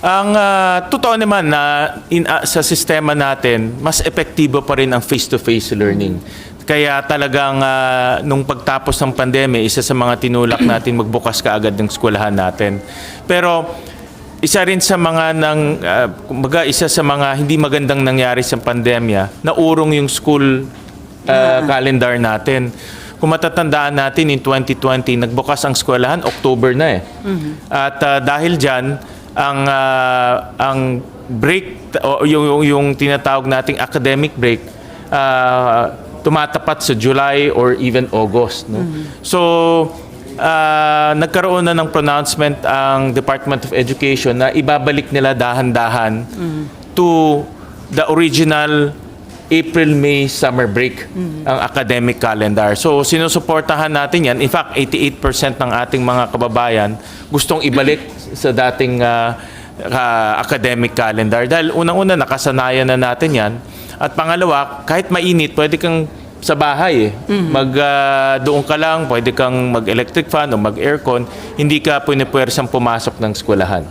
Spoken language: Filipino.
Ang ah, totoo naman na in, ah, sa sistema natin, mas epektibo pa rin ang face-to-face learning. Kaya talagang ah, nung pagtapos ng pandemya, isa sa mga tinulak natin magbukas ka agad ng eskwelahan natin. Pero isa rin sa mga nang ah, kumbaga isa sa mga hindi magandang nangyari sa pandemya, naurong yung school ah, calendar natin. Kung matatandaan natin in 2020, nagbukas ang eskwelahan October na eh. At ah, dahil diyan ang ah, ang break o yung, yung, yung tinatawag nating academic break ah, tumatapat sa July or even August no. So ah, nagkaroon na ng pronouncement ang Department of Education na ibabalik nila dahan-dahan to the original April-May summer break ang academic calendar. So sinusuportahan natin yan. In fact, 88% ng ating mga kababayan gustong ibalik sa dating ah, ah, academic calendar. Dahil unang-una, nakasanayan na natin yan. At pangalawa, kahit mainit, pwede kang sa bahay eh. Mag, ah, doon ka lang, pwede kang mag-electric fan o mag-aircon. Hindi ka pwede pumasok ng eskwelahan.